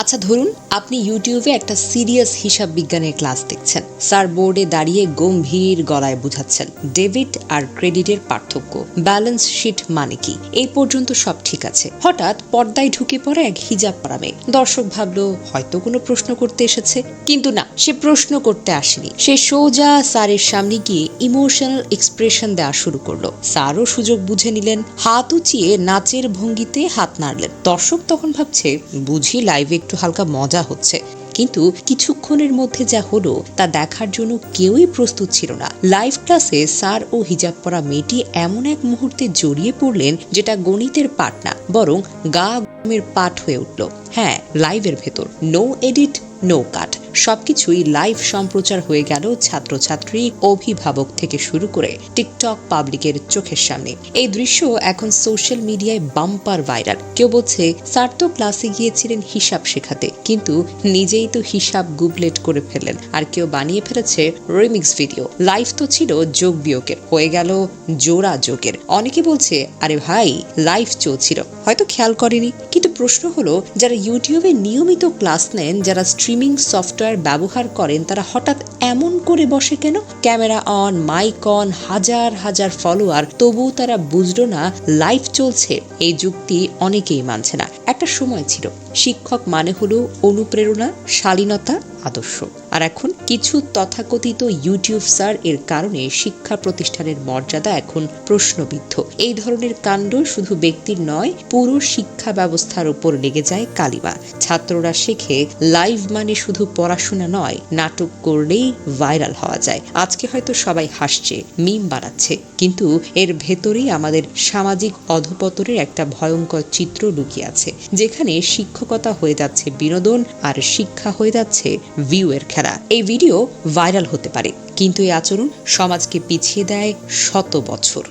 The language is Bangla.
আচ্ছা ধরুন আপনি ইউটিউবে একটা সিরিয়াস হিসাব বিজ্ঞানের ক্লাস দেখছেন। স্যার বোর্ডে দাঁড়িয়ে গম্ভীর গলায় বুঝাচ্ছেন, ডেবিট আর ক্রেডিটের পার্থক্য, ব্যালেন্স শিট মানে কি? এই পর্যন্ত সব ঠিক আছে। হঠাৎ পর্দায় ঢুকে পড়ে এক হিজাব পরা মেয়ে। দর্শক ভাবলো, হয়তো কোনো প্রশ্ন করতে এসেছে। কিন্তু না, সে প্রশ্ন করতে আসেনি। সে সোজা স্যারের সামনে গিয়ে ইমোশনাল এক্সপ্রেশন দেওয়া শুরু করল। স্যারও সুযোগ বুঝে নিলেন, হাত উঁচিয়ে নাচের ভঙ্গিতে হাত নাড়লেন। দর্শক তখন ভাবছে, বুঝি লাইভে একটু হালকা মজা হচ্ছে। কিন্তু কিছুক্ষণের মধ্যে যা হলো, তা দেখার জন্য কেউই প্রস্তুত ছিল না। লাইভ ক্লাসে স্যার ও হিজাব পরা মেয়েটি এমন এক মুহূর্তে জড়িয়ে পড়লেন যেটা গণিতের পাঠ না, বরং গা গমের পাঠ হয়ে উঠল। হ্যাঁ লাইভের ভেতর। নো এডিট নো কাট সবকিছুই লাইভ সম্প্রচার হয়ে গেল ছাত্রছাত্রী, অভিভাবক থেকে শুরু করে টিকটক পাবলিকের চোখের সামনে। এই দৃশ্য এখন সোশ্যাল মিডিয়ায় বাম্পার ভাইরাল কেউ বলছে, স্যার তো ক্লাসে গিয়েছিলেন হিসাব শেখাতে। কিন্তু নিজেই তো হিসাব গুবলেট করে ফেললেন। আর কেউ বানিয়ে ফেলেছে রিমিক্স ভিডিও লাইভ তো ছিল যোগ বিয়োগের। হয়ে গেল জোড়া যোগের। অনেকে বলছে, আরে ভাই লাইভ চলছিল। হয়তো খেয়াল করেনি। কিন্তু প্রশ্ন হলো, যারা ইউটিউবে নিয়মিত ক্লাস নেন, যারা স্ট্রিমিং সফটওয়্যার ব্যবহার করেন, তারা হঠাৎ এমন করে বসে কেন? ক্যামেরা অন মাইক অন হাজার হাজার ফলোয়ার তবুও তারা বুঝলো না লাইভ চলছে। এই যুক্তি অনেকেই মানছে না। একটা সময় ছিল। শিক্ষক মানে হলো অনুপ্রেরণা, শালীনতা আদর্শ। আর এখন কিছু তথাকথিত ইউটিউব স্যার এর কারণে শিক্ষা প্রতিষ্ঠানের মর্যাদা এখন প্রশ্নবিদ্ধ। এই ধরনের কাণ্ড শুধু ব্যক্তির নয়, পুরো শিক্ষা ব্যবস্থার উপর লেগে যায় কালিমা। ছাত্ররা শেখে লাইভ মানে শুধু পড়াশোনা নয়, নাটক করলেই ভাইরাল হওয়া যায়। আজকে হয়তো সবাই হাসছে মিম বানাচ্ছে। কিন্তু এর ভেতরেই আমাদের সামাজিক অধপতনের একটা ভয়ঙ্কর চিত্র লুকিয়ে আছে। যেখানে শিক্ষকতা হয়ে যাচ্ছে বিনোদন, আর শিক্ষা হয়ে যাচ্ছে ভিউ এর খেলা। এই ভিডিও ভাইরাল হতে পারে, কিন্তু এই আচরণ সমাজকে পিছিয়ে দেয় শত বছর।